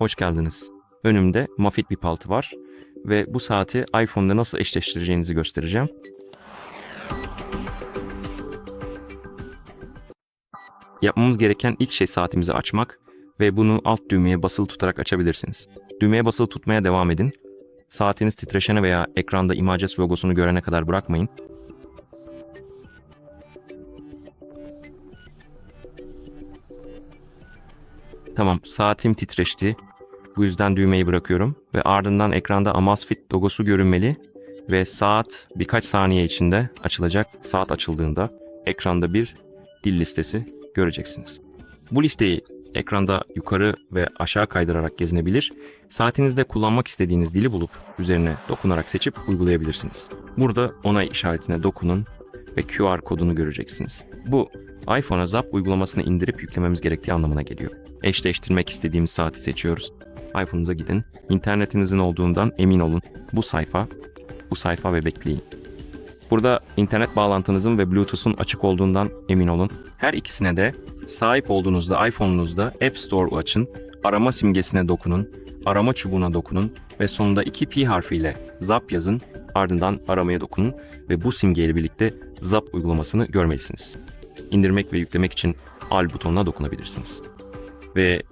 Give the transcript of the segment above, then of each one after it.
Hoş geldiniz. Önümde Mafit bir paltı var ve bu saati iPhone'da nasıl eşleştireceğinizi göstereceğim. Yapmamız gereken ilk şey saatimizi açmak ve bunu alt düğmeye basılı tutarak açabilirsiniz. Düğmeye basılı tutmaya devam edin. Saatiniz titreşene veya ekranda Images logosunu görene kadar bırakmayın. Tamam, saatim titreşti. Bu yüzden düğmeyi bırakıyorum ve ardından ekranda Amazfit logosu görünmeli ve saat birkaç saniye içinde açılacak. Saat açıldığında ekranda bir dil listesi göreceksiniz. Bu listeyi ekranda yukarı ve aşağı kaydırarak gezinebilir. Saatinizde kullanmak istediğiniz dili bulup üzerine dokunarak seçip uygulayabilirsiniz. Burada onay işaretine dokunun ve QR kodunu göreceksiniz. Bu iPhone'a Zap uygulamasını indirip yüklememiz gerektiği anlamına geliyor. Eşleştirmek istediğimiz saati seçiyoruz. iPhone'unuza gidin. İnternetinizin olduğundan emin olun. Bu sayfa, bu sayfa ve bekleyin. Burada internet bağlantınızın ve Bluetooth'un açık olduğundan emin olun. Her ikisine de sahip olduğunuzda iPhone'unuzda App Store açın, arama simgesine dokunun, arama çubuğuna dokunun ve sonunda 2P harfiyle Zap yazın, ardından aramaya dokunun ve bu simgeyle birlikte Zap uygulamasını görmelisiniz. İndirmek ve yüklemek için Al butonuna dokunabilirsiniz. Ve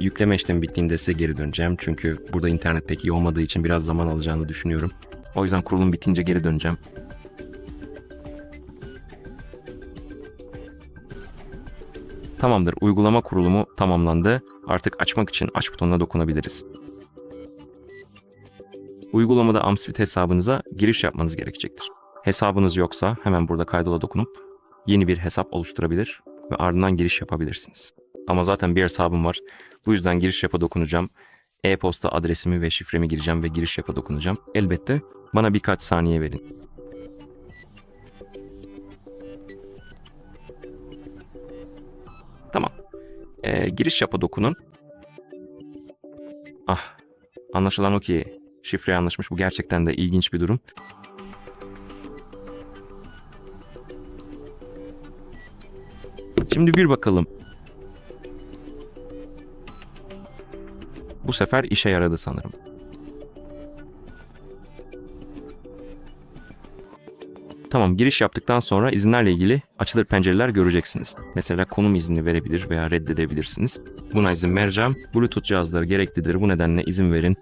yükleme işlemi bittiğinde size geri döneceğim. Çünkü burada internet pek iyi olmadığı için biraz zaman alacağını düşünüyorum. O yüzden kurulum bitince geri döneceğim. Tamamdır. Uygulama kurulumu tamamlandı. Artık açmak için aç butonuna dokunabiliriz. Uygulamada Amsfit hesabınıza giriş yapmanız gerekecektir. Hesabınız yoksa hemen burada kaydola dokunup yeni bir hesap oluşturabilir ve ardından giriş yapabilirsiniz. Ama zaten bir hesabım var. Bu yüzden giriş yapa dokunacağım. E-posta adresimi ve şifremi gireceğim ve giriş yapa dokunacağım. Elbette bana birkaç saniye verin. Tamam. Ee, giriş yapa dokunun. Ah, anlaşılan o ki şifre yanlışmış. Bu gerçekten de ilginç bir durum. Şimdi bir bakalım. Bu sefer işe yaradı sanırım. Tamam giriş yaptıktan sonra izinlerle ilgili açılır pencereler göreceksiniz. Mesela konum izni verebilir veya reddedebilirsiniz. Buna izin vereceğim. Bluetooth cihazları gereklidir. Bu nedenle izin verin.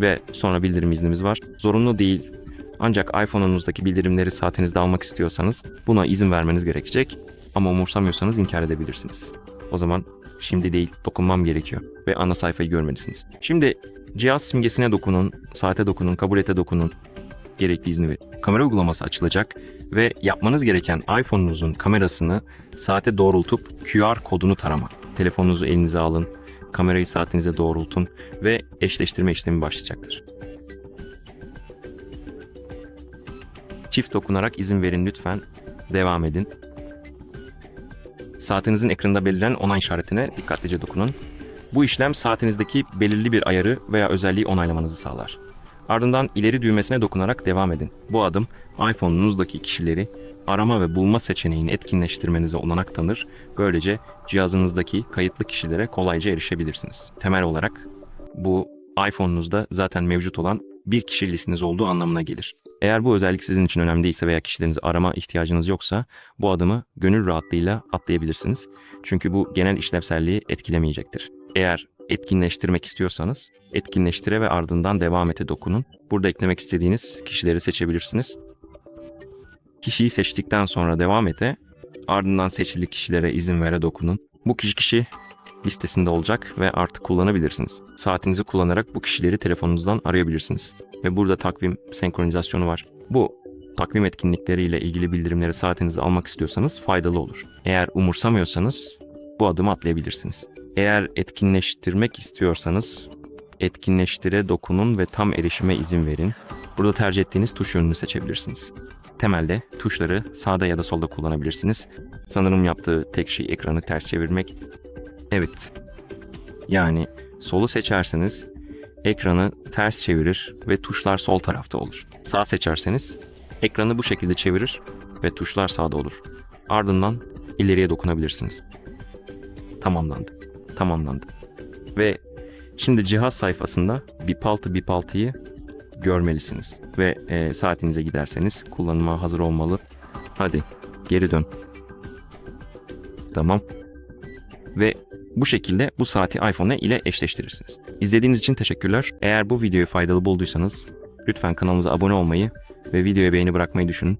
Ve sonra bildirim iznimiz var. Zorunlu değil. Ancak iPhone'unuzdaki bildirimleri saatinizde almak istiyorsanız buna izin vermeniz gerekecek. Ama umursamıyorsanız inkar edebilirsiniz. O zaman şimdi değil dokunmam gerekiyor ve ana sayfayı görmelisiniz. Şimdi cihaz simgesine dokunun, saate dokunun, kabul ete dokunun. Gerekli izni verin. Kamera uygulaması açılacak ve yapmanız gereken iPhone'unuzun kamerasını saate doğrultup QR kodunu taramak. Telefonunuzu elinize alın, kamerayı saatinize doğrultun ve eşleştirme işlemi başlayacaktır. Çift dokunarak izin verin lütfen. Devam edin. Saatinizin ekranında belirlen onay işaretine dikkatlice dokunun. Bu işlem saatinizdeki belirli bir ayarı veya özelliği onaylamanızı sağlar. Ardından ileri düğmesine dokunarak devam edin. Bu adım iPhone'unuzdaki kişileri arama ve bulma seçeneğini etkinleştirmenize olanak tanır. Böylece cihazınızdaki kayıtlı kişilere kolayca erişebilirsiniz. Temel olarak bu iPhone'unuzda zaten mevcut olan bir kişi listeniz olduğu anlamına gelir. Eğer bu özellik sizin için önemli değilse veya kişilerinizi arama ihtiyacınız yoksa bu adımı gönül rahatlığıyla atlayabilirsiniz. Çünkü bu genel işlevselliği etkilemeyecektir. Eğer etkinleştirmek istiyorsanız etkinleştire ve ardından devam ete dokunun. Burada eklemek istediğiniz kişileri seçebilirsiniz. Kişiyi seçtikten sonra devam ete ardından seçili kişilere izin vere dokunun. Bu kişi kişi listesinde olacak ve artık kullanabilirsiniz. Saatinizi kullanarak bu kişileri telefonunuzdan arayabilirsiniz. Ve burada takvim senkronizasyonu var. Bu takvim etkinlikleriyle ilgili bildirimleri saatinize almak istiyorsanız faydalı olur. Eğer umursamıyorsanız bu adımı atlayabilirsiniz. Eğer etkinleştirmek istiyorsanız etkinleştire dokunun ve tam erişime izin verin. Burada tercih ettiğiniz tuş yönünü seçebilirsiniz. Temelde tuşları sağda ya da solda kullanabilirsiniz. Sanırım yaptığı tek şey ekranı ters çevirmek. Evet. Yani solu seçerseniz ekranı ters çevirir ve tuşlar sol tarafta olur. Sağ seçerseniz ekranı bu şekilde çevirir ve tuşlar sağda olur. Ardından ileriye dokunabilirsiniz. Tamamlandı. Tamamlandı. Ve şimdi cihaz sayfasında BIP 6 BIP 6'yı görmelisiniz. Ve e, saatinize giderseniz kullanıma hazır olmalı. Hadi geri dön. Tamam. Ve bu şekilde bu saati iPhone ile eşleştirirsiniz. İzlediğiniz için teşekkürler. Eğer bu videoyu faydalı bulduysanız lütfen kanalımıza abone olmayı ve videoya beğeni bırakmayı düşünün.